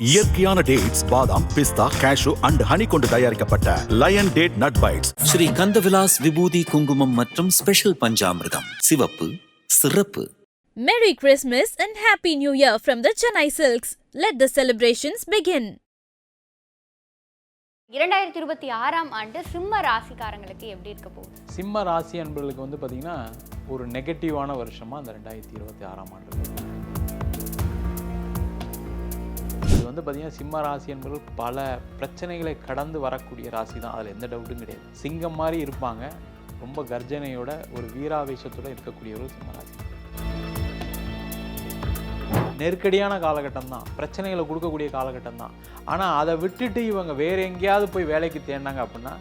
இயற்கையான டேட்ஸ் பாதாம் பிஸ்தா cash and honey கொண்டு தயாரிக்கப்பட்ட lion date nut bites Sri Kandavilas விபூதி குங்குமம் மற்றும் ஸ்பெஷல் பஞ்சாமிர்தம். சிவப்பு சிறப்பு. Merry Christmas and Happy New Year from the Chennai Silks. Let the celebrations begin. இரண்டாயிரத்தி இருபத்தி ஆறாம் ஆண்டு சிம்ம ராசிக்காரங்களுக்கு எப்படி இருக்க போகுது? சிம்ம ராசி அன்பர்களுக்கு வந்து பார்த்திங்கன்னா ஒரு நெகட்டிவான வருஷமாக அந்த ரெண்டாயிரத்தி இருபத்தி ஆறாம் ஆண்டு வந்து பார்த்திங்கன்னா சிம்ம ராசி என்பவர்கள் பல பிரச்சனைகளை கடந்து வரக்கூடிய ராசி தான். அதில் எந்த டவுட்டும் கிடையாது. சிங்கம் மாதிரி இருப்பாங்க. ரொம்ப கர்ஜனையோட ஒரு வீராவேசத்தோட இருக்கக்கூடியவர்கள் சிம்ம ராசி. நெருக்கடியான காலகட்டம் தான். பிரச்சனைகளை கொடுக்கக்கூடிய காலகட்டம் தான். ஆனால் அதை விட்டுட்டு இவங்க வேறு எங்கேயாவது போய் வேலைக்கு தேடினாங்க அப்படின்னா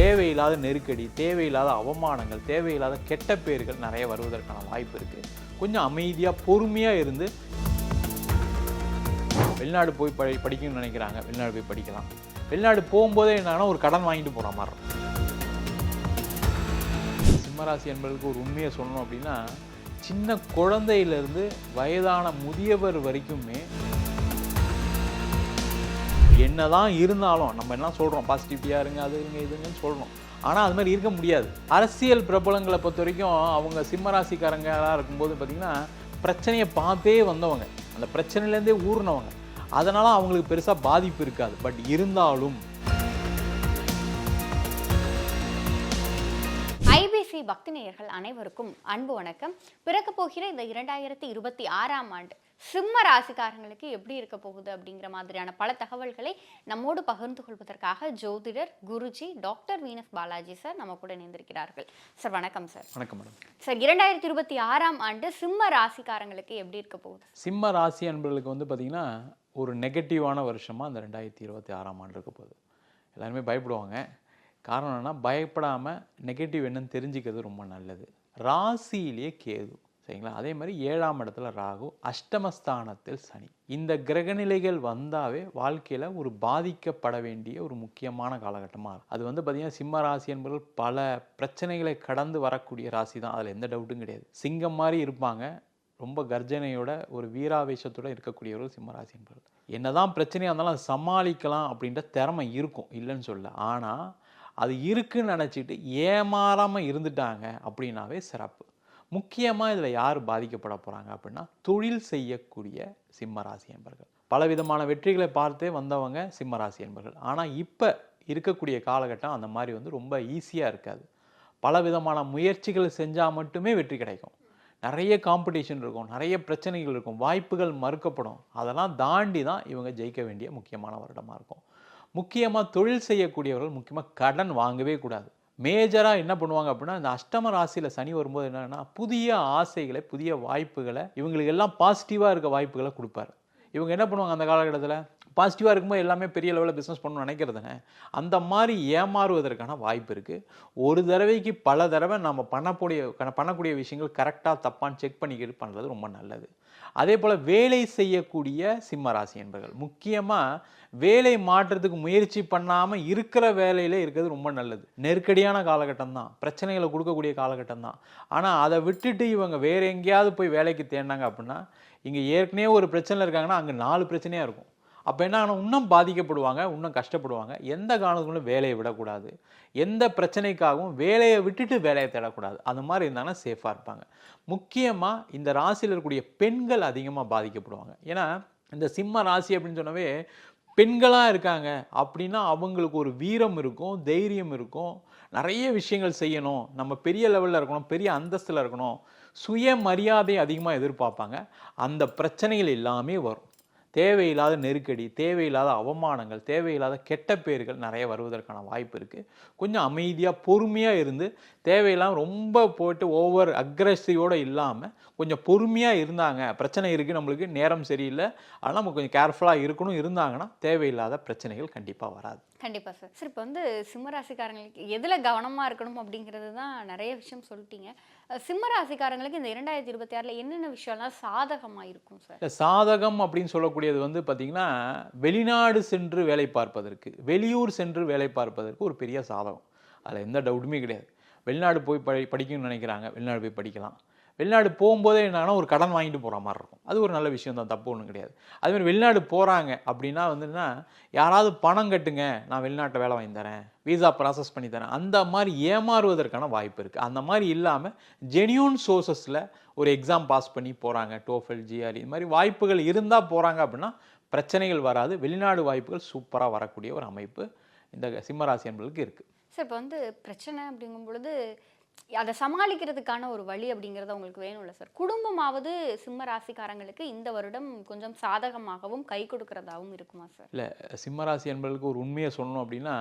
தேவையில்லாத நெருக்கடி தேவையில்லாத அவமானங்கள் தேவையில்லாத கெட்ட பேர்கள் நிறைய வருவதற்கான வாய்ப்பு இருக்குது கொஞ்சம் அமைதியாக பொறுமையாக இருந்து வெளிநாடு போய் படி படிக்கணும்னு நினைக்கிறாங்க. வெளிநாடு போய் படிக்கலாம். வெளிநாடு போகும்போதே என்னன்னா ஒரு கடன் வாங்கிட்டு போகிற மாதிரி இருக்கும். சிம்மராசி என்பதற்கு ஒரு உண்மையை சொல்லணும் அப்படின்னா சின்ன குழந்தையிலேருந்து வயதான முதியவர் வரைக்குமே என்னதான் இருந்தாலும் நம்ம என்ன சொல்கிறோம் பாசிட்டிவிட்டியாக இருங்க அது இருங்க இதுங்கன்னு சொல்கிறோம் ஆனால் அது மாதிரி இருக்க முடியாது. அரசியல் பிரபலங்களை பொறுத்த வரைக்கும் அவங்க சிம்மராசிக்காரங்களாக இருக்கும்போது பார்த்திங்கன்னா பிரச்சனையை பார்த்தே வந்தவங்க. அந்த பிரச்சனையிலேருந்தே ஊறினவங்க. அதனால் அவங்களுக்கு பெருசாக பாதிப்பு இருக்காது. பட் இருந்தாலும். ஐபிசி பக்தி நேயர்கள் அனைவருக்கும் அன்பு வணக்கம். பிறக்க போகிற இந்த இரண்டாயிரத்தி இருபத்தி ஆறாம் ஆண்டு சிம்ம ராசிக்காரங்களுக்கு எப்படி இருக்க போகுது அப்படிங்கிற மாதிரியான பல தகவல்களை நம்மோடு பகிர்ந்து கொள்வதற்காக ஜோதிடர் Guruji doctor Venus Balaji sir நம்ம கூட இணைந்திருக்கிறார்கள். சார் வணக்கம் சார். வணக்கம் மேடம். சார் இரண்டாயிரத்தி இருபத்தி ஆறாம் ஆண்டு சிம்ம ராசிக்காரங்களுக்கு எப்படி இருக்க போகுது? சிம்ம ராசி அன்பர்களுக்கு வந்து பார்த்திங்கன்னா ஒரு நெகட்டிவான வருஷமாக அந்த ரெண்டாயிரத்தி இருபத்தி ஆறாம் ஆண்டு இருக்க போகுது. எல்லாருமே பயப்படுவாங்க. காரணம் என்னென்னா பயப்படாமல் நெகட்டிவ் என்னன்னு தெரிஞ்சுக்கிறது ரொம்ப நல்லது. ராசியிலேயே கேது சரிங்களா? அதே மாதிரி ஏழாம் இடத்துல ராகு அஷ்டமஸ்தானத்தில் சனி. இந்த கிரகநிலைகள் வந்தாவே வாழ்க்கையில் ஒரு பாதிக்கப்பட வேண்டிய ஒரு முக்கியமான காலகட்டமாக இருக்கும். அது வந்து பார்த்திங்கன்னா சிம்ம ராசி என்பவர்கள் பல பிரச்சனைகளை கடந்து வரக்கூடிய ராசி தான் அதில் எந்த டவுட்டும் கிடையாது. சிங்கம் மாதிரி இருப்பாங்க. ரொம்ப கர்ஜனையோட ஒரு வீராவேசத்தோடு இருக்கக்கூடியவர்கள் சிம்மராசி என்பவர்கள். என்னதான் பிரச்சனையாக இருந்தாலும் அதை சமாளிக்கலாம் அப்படின்ற திறமை இருக்கும் இல்லைன்னு சொல்ல ஆனால் அது இருக்குன்னு நினச்சிட்டு ஏமாறாமல் இருந்துட்டாங்க அப்படின்னாவே சிறப்பு. முக்கியமாக இதில் யார் பாதிக்கப்பட போகிறாங்க அப்படின்னா தொழில் செய்யக்கூடிய சிம்மராசி என்பர்கள். பலவிதமான வெற்றிகளை பார்த்தே வந்தவங்க சிம்மராசி என்பர்கள். ஆனால் இப்போ இருக்கக்கூடிய காலகட்டம் அந்த மாதிரி வந்து ரொம்ப ஈஸியாக இருக்காது. பலவிதமான முயற்சிகள் செஞ்சால் மட்டுமே வெற்றி கிடைக்கும். நிறைய காம்படிஷன் இருக்கும் நிறைய பிரச்சனைகள் இருக்கும் வாய்ப்புகள் மறுக்கப்படும். அதெல்லாம் தாண்டி தான் இவங்க ஜெயிக்க வேண்டிய முக்கியமான வருடமாக இருக்கும். முக்கியமாக தொழில் செய்யக்கூடியவர்கள் முக்கியமாக கடன் வாங்கவே கூடாது. மேஜராக என்ன பண்ணுவாங்க அப்படின்னா இந்த அஷ்டம ராசியில் சனி வரும்போது என்னென்னா புதிய ஆசைகளை புதிய வாய்ப்புகளை இவங்களுக்கு எல்லாம் பாசிட்டிவாக இருக்க வாய்ப்புகளை கொடுப்பாரு. இவங்க என்ன பண்ணுவாங்க அந்த காலகட்டத்தில்? பாசிட்டிவாக இருக்கும்போது எல்லாமே பெரிய லெவலில் பிஸ்னஸ் பண்ணணும்னு நினைக்கிறதுனே அந்த மாதிரி ஏமாறுவதற்கான வாய்ப்பு இருக்குது ஒரு தடவைக்கு பல தடவை நம்ம பண்ணக்கூடிய பண்ணக்கூடிய விஷயங்கள் கரெக்டாக தப்பான்னு செக் பண்ணிக்கிட்டு பண்ணுறது ரொம்ப நல்லது. அதே போல் வேலை செய்யக்கூடிய சிம்ம ராசி என்பர்கள் முக்கியமாக வேலை மாற்றத்துக்கு முயற்சி பண்ணாமல் இருக்கிற வேலையில் இருக்கிறது ரொம்ப நல்லது. நெருக்கடியான காலகட்டம் தான். பிரச்சனைகளை கொடுக்கக்கூடிய காலகட்டம் தான். ஆனால் அதை விட்டுட்டு இவங்க வேறு எங்கேயாவது போய் வேலைக்கு தேடினாங்க அப்படின்னா இங்கே ஏற்கனவே ஒரு பிரச்சனை இருக்காங்கன்னா அங்கே நாலு பிரச்சனையாக இருக்கும். அப்போ என்ன ஆகணும்? இன்னும் பாதிக்கப்படுவாங்க இன்னும் கஷ்டப்படுவாங்க. எந்த காரணத்துக்குள்ளும் வேலையை விடக்கூடாது. எந்த பிரச்சனைக்காகவும் வேலையை விட்டுட்டு வேலையை தேடக்கூடாது. அந்த மாதிரி இருந்தாங்கன்னா சேஃபாக இருப்பாங்க. முக்கியமாக இந்த ராசியில் இருக்கக்கூடிய பெண்கள் அதிகமாக பாதிக்கப்படுவாங்க. ஏன்னா இந்த சிம்ம ராசி அப்படின்னு சொன்னவே பெண்களாக இருக்காங்க அப்படின்னா அவங்களுக்கு ஒரு வீரம் இருக்கும் தைரியம் இருக்கும். நிறைய விஷயங்கள் செய்யணும். நம்ம பெரிய லெவலில் இருக்கணும் பெரிய அந்தஸ்தில் இருக்கணும். சுயமரியாதை அதிகமாக எதிர்பார்ப்பாங்க. அந்த பிரச்சனைகள் எல்லாமே வரும். தேவையில்லாத நெருக்கடி தேவையில்லாத அவமானங்கள் தேவையில்லாத கெட்ட பேர்கள் நிறைய வருவதற்கான வாய்ப்பு இருக்குது கொஞ்சம் அமைதியாக பொறுமையாக இருந்து தேவையில்லாமல் ரொம்ப போட்டு ஓவர் அக்ரஸிவோடு இல்லாமல் கொஞ்சம் பொறுமையாக இருந்தாங்க. பிரச்சனை இருக்குது நம்மளுக்கு நேரம் சரியில்லை. அதனால் நம்ம கொஞ்சம் கேர்ஃபுல்லாக இருக்கணும். இருந்தாங்கன்னா தேவையில்லாத பிரச்சனைகள் கண்டிப்பாக வராது. கண்டிப்பாக சார். சார் இப்போ வந்து சிம்மராசிக்காரங்களுக்கு எதில் கவனமாக இருக்கணும் அப்படிங்கிறது தான் நிறைய விஷயம் சொல்லிட்டீங்க. சிம்மராசிக்காரங்களுக்கு இந்த இரண்டாயிரத்தி இருபத்தி ஆறில் என்னென்ன விஷயம்லாம் சாதகமாக இருக்கும் சார்? சாதகம் அப்படின்னு சொல்லக்கூடியது வந்து பார்த்திங்கன்னா வெளிநாடு சென்று வேலை பார்ப்பதற்கு வெளியூர் சென்று வேலை பார்ப்பதற்கு ஒரு பெரிய சாதகம். அதில் எந்த டவுட்டுமே கிடையாது. வெளிநாடு போய் படி படிக்கணும்னு நினைக்கிறாங்க வெளிநாடு போய் படிக்கலாம். வெளிநாடு போகும்போதே என்னன்னா ஒரு கடன் வாங்கிட்டு போகிற மாதிரி இருக்கும். அது ஒரு நல்ல விஷயம் தான் தப்பு ஒன்றும் கிடையாது. அதுமாதிரி வெளிநாடு போகிறாங்க அப்படின்னா வந்துன்னா யாராவது பணம் கட்டுங்க நான் வெளிநாட்டை வேலை வாங்கி தரேன் வீசா ப்ராசஸ் பண்ணி தரேன். அந்த மாதிரி ஏமாறுவதற்கான வாய்ப்பு இருக்குது அந்த மாதிரி இல்லாமல் ஜெனியூன் சோர்சஸில் ஒரு எக்ஸாம் பாஸ் பண்ணி போகிறாங்க டோஃபெல் ஜிஆர்இ இது மாதிரி வாய்ப்புகள் இருந்தால் போகிறாங்க அப்படின்னா பிரச்சனைகள் வராது. வெளிநாடு வாய்ப்புகள் சூப்பராக வரக்கூடிய ஒரு அமைப்பு இந்த சிம்மராசி என்பதுக்கு இருக்குது சார் இப்போ வந்து பிரச்சனை அப்படிங்கும் பொழுது அதை சமாளிக்கிறதுக்கான ஒரு வழி அப்படிங்கிறது உங்களுக்கு வேணும்ல சார்? குடும்பமாவது சிம்ம ராசிக்காரங்களுக்கு இந்த வருடம் கொஞ்சம் சாதகமாகவும் கை கொடுக்கறதாகவும் இருக்குமா சார்? இல்லை சிம்மராசி என்பதற்கு ஒரு உண்மையை சொல்லணும் அப்படின்னா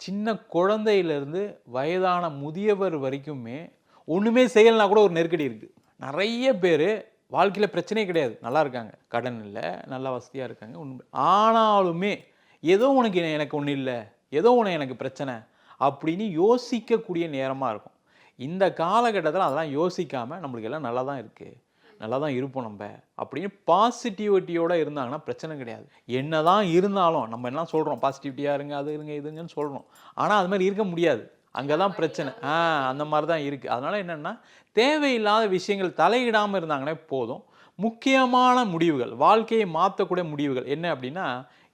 சின்ன குழந்தையிலேருந்து வயதான முதியவர் வரைக்குமே ஒன்றுமே செய்யலைனா கூட ஒரு நெருக்கடி இருக்குது நிறைய பேர் வாழ்க்கையில் பிரச்சனையே கிடையாது. நல்லா இருக்காங்க. கடன் இல்லை நல்லா வசதியாக இருக்காங்க. உண்மை ஆனாலுமே ஏதோ உனக்கு எனக்கு ஒன்றும் இல்லை ஏதோ உனக்கு எனக்கு பிரச்சனை அப்படின்னு யோசிக்கக்கூடிய நேரமாக இருக்கும். இந்த காலகட்டத்தில் அதெல்லாம் யோசிக்காமல் நம்மளுக்கு எல்லாம் நல்லா தான் இருக்குது நல்லா தான் இருப்போம் நம்ம. அப்படின்னு பாசிட்டிவிட்டியோடு இருந்தாங்கன்னா பிரச்சனை கிடையாது. என்னதான் இருந்தாலும் நம்ம என்ன சொல்கிறோம் பாசிட்டிவிட்டியாக இருங்க அது இருங்க இதுங்கன்னு சொல்கிறோம் ஆனால் அது மாதிரி இருக்க முடியாது. அங்கே தான் பிரச்சனை. ஆ அந்த மாதிரி தான் இருக்குது அதனால் என்னென்னா தேவையில்லாத விஷயங்கள் தலையிடாமல் இருந்தாங்கன்னா போதும். முக்கியமான முடிவுகள் வாழ்க்கையை மாற்றக்கூடிய முடிவுகள் என்ன அப்படின்னா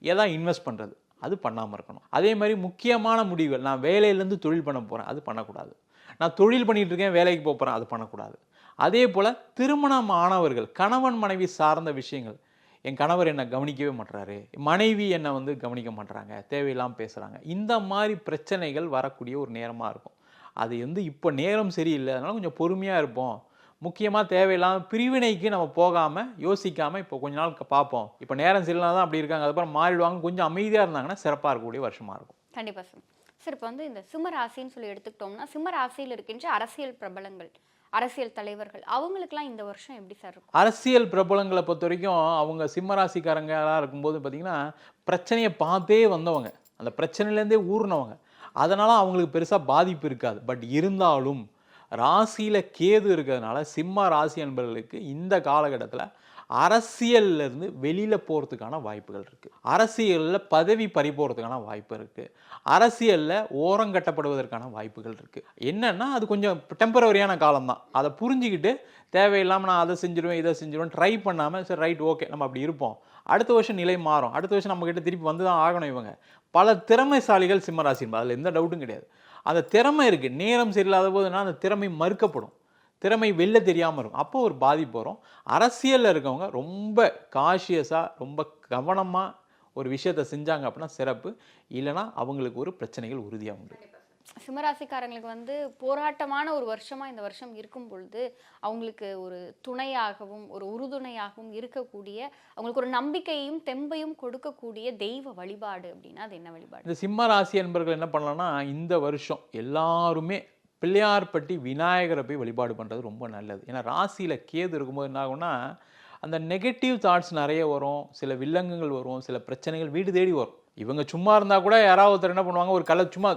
எதா இன்வெஸ்ட் பண்ணுறது அது பண்ணாமல் இருக்கணும். அதே மாதிரி முக்கியமான முடிவுகள் நான் வேலையிலேருந்து தொழில் பண்ண போகிறேன் அது பண்ணக்கூடாது. நான் தொழில் பண்ணிட்டு இருக்கேன் வேலைக்கு போக போகிறேன் அது பண்ணக்கூடாது. அதே போல் திருமணம் ஆனவர்கள் கணவன் மனைவி சார்ந்த விஷயங்கள். என் கணவர் என்னை கவனிக்கவே மாட்டுறாரு மனைவி என்னை வந்து கவனிக்க மாட்றாங்க தேவையில்லாமல் பேசுகிறாங்க இந்த மாதிரி பிரச்சனைகள் வரக்கூடிய ஒரு நேரமாக இருக்கும். அது வந்து இப்போ நேரம் சரியில்லை அதனால் கொஞ்சம் பொறுமையாக இருப்போம். முக்கியமாக தேவையில்லாமல் பிரிவினைக்கு நம்ம போகாமல் யோசிக்காமல் இப்போ கொஞ்ச நாள் பார்ப்போம் இப்போ நேரம் சரியில்லாம தான் அப்படி இருக்காங்க அதுக்கப்புறம் மாறிடுவாங்க. கொஞ்சம் அமைதியாக இருந்தாங்கன்னா சிறப்பாக இருக்கக்கூடிய வருஷமாக இருக்கும். கண்டிப்பாக சார். சார் இப்போ வந்து இந்த சிம்ம ராசின்னு சொல்லி எடுத்துக்கிட்டோம்னா சிம்மராசியில் இருக்கின்ற அரசியல் பிரபலங்கள் அரசியல் தலைவர்கள் அவங்களுக்குலாம் இந்த வருஷம் எப்படி சார் இருக்கும்? அரசியல் பிரபலங்களை பொறுத்த வரைக்கும் அவங்க சிம்மராசிக்காரங்களாக இருக்கும்போது பார்த்தீங்கன்னா பிரச்சனையை பார்த்தே வந்தவங்க. அந்த பிரச்சனையிலேருந்தே ஊறினவங்க அதனால் அவங்களுக்கு பெருசாக பாதிப்பு இருக்காது. பட் இருந்தாலும் ராசியில் கேது இருக்கிறதுனால சிம்ம ராசி என்பவர்களுக்கு இந்த காலகட்டத்தில் அரசியல்ல இருந்து வெளியில் போகிறதுக்கான வாய்ப்புகள் இருக்குது அரசியலில் பதவி பறி போகிறதுக்கான வாய்ப்பு இருக்குது அரசியலில் ஓரங்கட்டப்படுவதற்கான வாய்ப்புகள் இருக்குது என்னென்னா அது கொஞ்சம் டெம்பரவரியான காலம்தான். அதை புரிஞ்சுக்கிட்டு தேவையில்லாமல் நான் அதை செஞ்சிருவேன் இதை செஞ்சிருவேன் ட்ரை பண்ணாமல் சரி ரைட் ஓகே நம்ம அப்படி இருப்போம். அடுத்த வருஷம் நிலை மாறும். அடுத்த வருஷம் நம்மக்கிட்ட திருப்பி வந்து தான் ஆகணும் இவங்க. பல திறமைசாலிகள் சிம்மராசி அதில் எந்த டவுட்டும் கிடையாது. அந்த திறமை இருக்குது நேரம் சரியில்லாத போதுனா அந்த திறமை மறுக்கப்படும். திறமை வெளில தெரியாமல் இருக்கும். அப்போ ஒரு பாதிப்பு வரும். அரசியலில் இருக்கவங்க ரொம்ப காஷியஸாக ரொம்ப கவனமாக ஒரு விஷயத்தை செஞ்சாங்க அப்படின்னா சிறப்பு. இல்லைன்னா அவங்களுக்கு ஒரு பிரச்சனைகள் உறுதியாக உண்டு. சிம்மராசிக்காரங்களுக்கு வந்து போராட்டமான ஒரு வருஷமா இந்த வருஷம் இருக்கும் பொழுது அவங்களுக்கு ஒரு துணையாகவும் ஒரு உறுதுணையாகவும் இருக்கக்கூடிய அவங்களுக்கு ஒரு நம்பிக்கையும் தெம்பையும் கொடுக்கக்கூடிய தெய்வ வழிபாடு அப்படின்னா அது என்ன வழிபாடு? இந்த சிம்ம ராசி என்பர்கள் என்ன பண்ணலாம்னா இந்த வருஷம் எல்லாருமே பிள்ளையார்பட்டி விநாயகரை போய் வழிபாடு பண்ணுறது ரொம்ப நல்லது. ஏன்னா ராசியில் கேது இருக்கும்போது என்ன ஆகும்னா அந்த நெகட்டிவ் தாட்ஸ் நிறைய வரும் சில வில்லங்கங்கள் வரும் சில பிரச்சனைகள் வீடு தேடி வரும். இவங்க சும்மா இருந்தால் கூட யாராவது ஒருத்தர் என்ன பண்ணுவாங்க ஒரு கலை சும்மா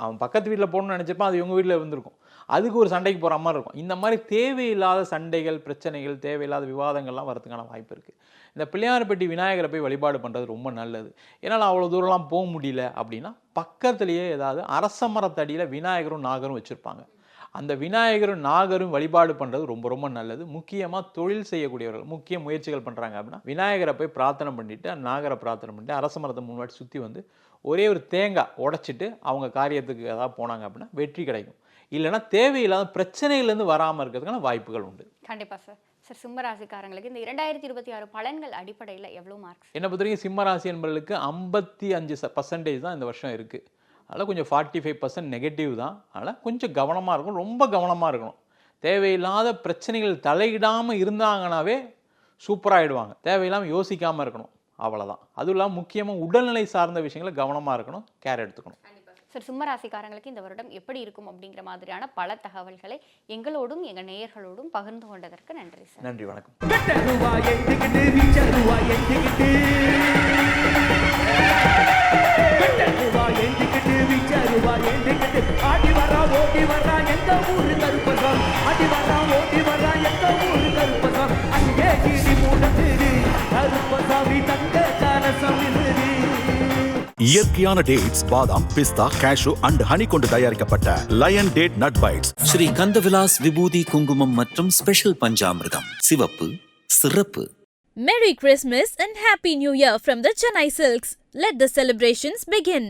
அவன் பக்கத்து வீட்டில் போகணும்னு நினச்சப்ப அது இவங்க வீட்டில் இருந்திருக்கும். அதுக்கு ஒரு சண்டைக்கு போகிற மாதிரி இருக்கும். இந்த மாதிரி தேவையில்லாத சண்டைகள் பிரச்சனைகள் தேவையில்லாத விவாதங்கள்லாம் வரதுக்கான வாய்ப்பு இருக்குது இந்த பிள்ளையார்பட்டி விநாயகரை போய் வழிபாடு பண்ணுறது ரொம்ப நல்லது. என்னால் அவ்வளோ தூரம்லாம் போக முடியல அப்படின்னா பக்கத்துலேயே ஏதாவது அரச மரத்தடியில் விநாயகரும் நாகரும் வச்சுருப்பாங்க. அந்த விநாயகரும் நாகரும் வழிபாடு பண்ணுறது ரொம்ப ரொம்ப நல்லது. முக்கியமாக தொழில் செய்யக்கூடியவர்கள் முக்கிய முயற்சிகள் பண்ணுறாங்க அப்படின்னா விநாயகரை போய் பிரார்த்தனை பண்ணிவிட்டு அந்த நாகரை பிரார்த்தனை பண்ணிட்டு அரச மரத்தை முன்னாடி சுற்றி வந்து ஒரே ஒரு தேங்காய் உடைச்சிட்டு அவங்க காரியத்துக்கு ஏதாவது போனாங்க அப்படின்னா வெற்றி கிடைக்கும். இல்லைன்னா தேவையில்லாத பிரச்சனைகள்லேருந்து வராமல் இருக்கிறதுக்கான வாய்ப்புகள் உண்டு. கண்டிப்பா சார் சார் சிம்மராசிக்காரங்களுக்கு இந்த இரண்டாயிரத்தி இருபத்தி ஆறு பலன்கள் அடிப்படையில் எவ்வளோ மார்க்ஸ் என்னை பொறுத்த வரைக்கும் சிம்ம ராசி என்பவர்களுக்கு ஐம்பத்தி அஞ்சு பர்சன்டேஜ் தான் இந்த வருஷம் இருக்குது அதனால் கொஞ்சம் ஃபார்ட்டி ஃபைவ் பர்சன்ட் நெகட்டிவ் தான். அதனால் கொஞ்சம் கவனமாக இருக்கணும் ரொம்ப கவனமாக இருக்கணும். தேவையில்லாத பிரச்சனைகள் தலையிடாமல் இருந்தாங்கனாவே சூப்பராகிடுவாங்க தேவையில்லாமல் யோசிக்காமல் இருக்கணும். அவ்வளோதான் அதுவும் இல்லாமல் முக்கியமாக உடல்நிலை சார்ந்த விஷயங்களை கவனமாக இருக்கணும் கேர் எடுத்துக்கணும். சார் சிம்மராசிக்காரங்களுக்கு இந்த வருடம் எப்படி இருக்கும் அப்படிங்கிற மாதிரியான பல தகவல்களை எங்களோடும் எங்க நேயர்களோடும் பகிர்ந்து கொண்டதற்கு நன்றி சார். நன்றி வணக்கம். இயற்கையான டேட்ஸ் பாதாம் பிஸ்தா கேஷு அண்ட் ஹனி கொண்டு தயாரிக்கப்பட்ட lion date nut bites Sri Kandavilas விபூதி குங்குமம் மற்றும் ஸ்பெஷல் பஞ்சாமிர்தம் சிவப்பு சிறப்பு Merry Christmas and Happy New Year from the Chennai Silks. Let the celebrations begin.